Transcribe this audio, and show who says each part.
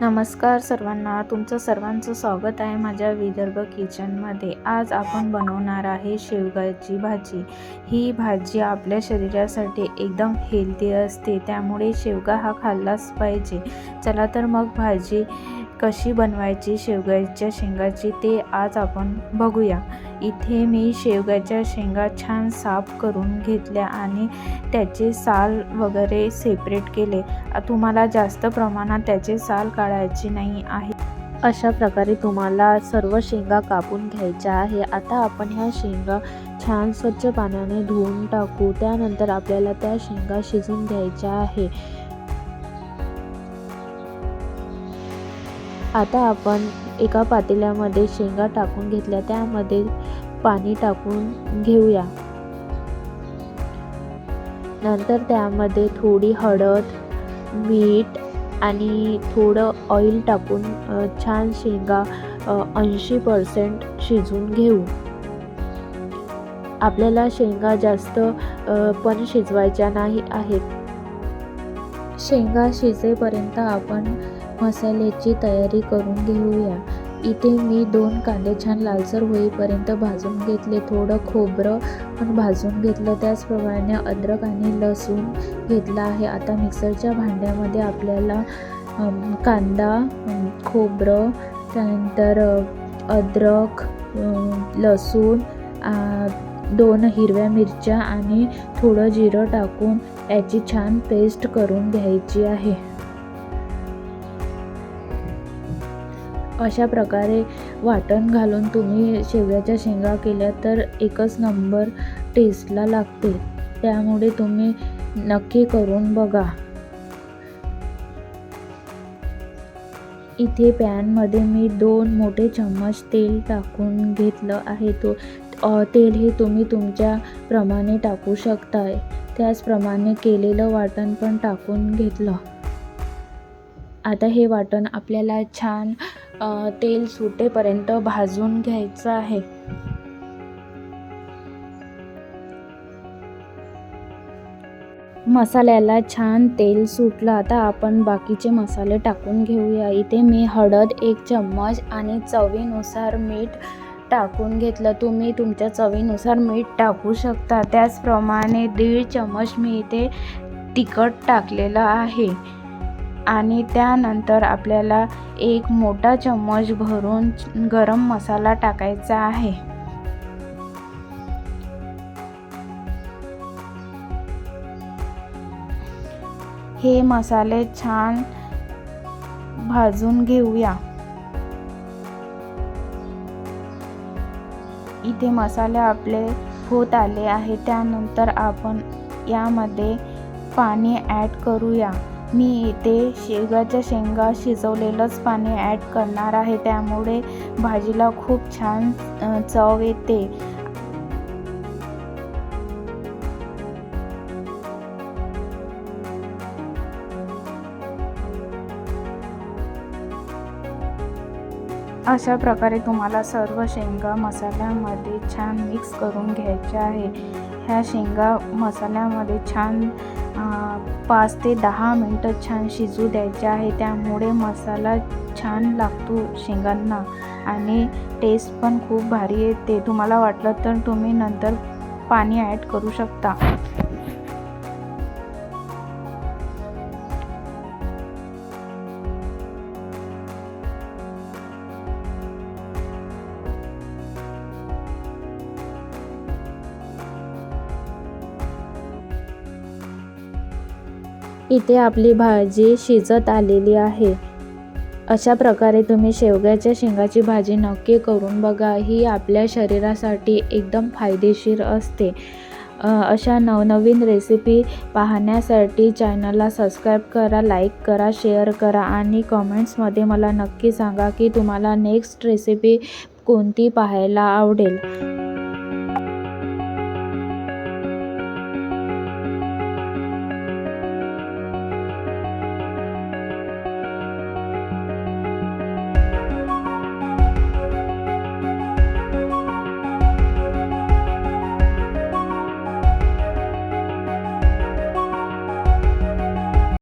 Speaker 1: नमस्कार सर्वांना तुमचं सर्वांचं स्वागत आहे माझ्या विदर्भ किचनमध्ये. आज आपण बनवणार आहे शेवगाची भाजी. ही भाजी आपल्या शरीरासाठी एकदम हेल्दी असते त्यामुळे शेवगा हा खाल्लाच पाहिजे. चला तर मग भाजी कशी बनवायची शेवग्याच्या शेंगाची ते आज आपण बघूया. इथे मी शेवग्याच्या शेंगा छान साफ करून घेतल्या आणि त्याचे साल वगैरे सेपरेट केले. तुम्हाला जास्त प्रमाणात त्याचे साल काढायचे नाही आहे. अशा प्रकारे तुम्हाला सर्व शेंगा कापून घ्यायच्या आहे. आता आपण ह्या शेंगा छान स्वच्छ पाण्याने धुवून टाकू. त्यानंतर आपल्याला त्या शेंगा शिजून घ्यायच्या आहे. आता आपण एका पातेल्यामध्ये शेंगा टाकून घेतल्या त्यामध्ये पाणी टाकून घेऊया. नंतर त्यामध्ये थोडी हळद मीठ आणि थोडं ऑइल टाकून छान शेंगा ऐंशी पर्सेंट शिजवून घेऊ. आपल्याला शेंगा जास्त पण शिजवायच्या नाही आहेत. शेंगा शिजेपर्यंत आपण मसाल्याची तयारी करून घेऊया. इथे मी दोन कांदे छान लालसर होईपर्यंत भाजून घेतले. थोडं खोबरं पण भाजून घेतलं. त्याचप्रमाणे अद्रक आणि लसूण घेतला आहे. आता मिक्सरच्या भांड्यामध्ये आपल्याला कांदा खोबरं त्यानंतर अद्रक लसूण दोन हिरव्या मिरच्या आणि थोडं जिरं टाकून याची छान पेस्ट करून घ्यायची आहे. अशा प्रकारे वाटण घालून तुम्ही शेवग्याच्या शेंगा केल्या तर एकच नंबर टेस्टला लागते त्यामुळे तुम्ही नक्की करून बघा. इथे पॅनमध्ये मी दोन मोठे चम्मच तेल टाकून घेतलं आहे. तो तेल हे तुम्ही तुमच्या प्रमाणे टाकू शकताय. त्याचप्रमाणे केलेलं वाटण पण टाकून घेतलं. आता हे वाटण आपल्याला छान तेल सुटेपर्यंत भाजून घ्यायचं आहे. मसाल्याला छान तेल सुटलं. आता आपण बाकीचे मसाले टाकून घेऊया. इथे मी हळद एक चम्मच आणि चवीनुसार मीठ टाकून घेतलं. तुम्ही तुमच्या चवीनुसार मीठ टाकू शकता. त्याचप्रमाणे दीड चम्मच मी इथे तिखट टाकलेलं आहे. आणि त्यानंतर आपल्याला एक मोठा चम्मच भरून गरम मसाला टाकायचा आहे. हे मसाले छान भाजून घेऊया. इथे मसाले आपले होत आले आहे त्यानंतर आपण यामध्ये पाणी ॲड करूया. मी इथे शेगाच्या शेंगा शिजवलेलंच पाणी ॲड करणार आहे. त्यामुळे भाजीला खूप छान चव येते. अशा प्रकारे तुम्हाला सर्व शेंगा मसाल्यामध्ये छान मिक्स करून घ्यायच्या आहे. ह्या शेंगा मसाल्यामध्ये छान पाच ते दहा मिनटं छान शिजू द्यायचे आहे. त्यामुळे मसाला छान लागतो शेंगांना आणि टेस्ट पण खूप भारी येते. तुम्हाला वाटलं तर तुम्ही नंतर पाणी ॲड करू शकता. इथे आपली भाजी शिजत आलेली आहे. अशा प्रकारे तुम्ही शेवग्याच्या शेंगाची भाजी नक्की करून बघा. ही आपल्या शरीरासाठी एकदम फायदेशीर असते. अशा नवनवीन रेसिपी पाहण्यासाठी चॅनलला सबस्क्राईब करा लाईक करा शेअर करा आणि कमेंट्समध्ये मला नक्की सांगा की तुम्हाला नेक्स्ट रेसिपी कोणती पाहायला आवडेल.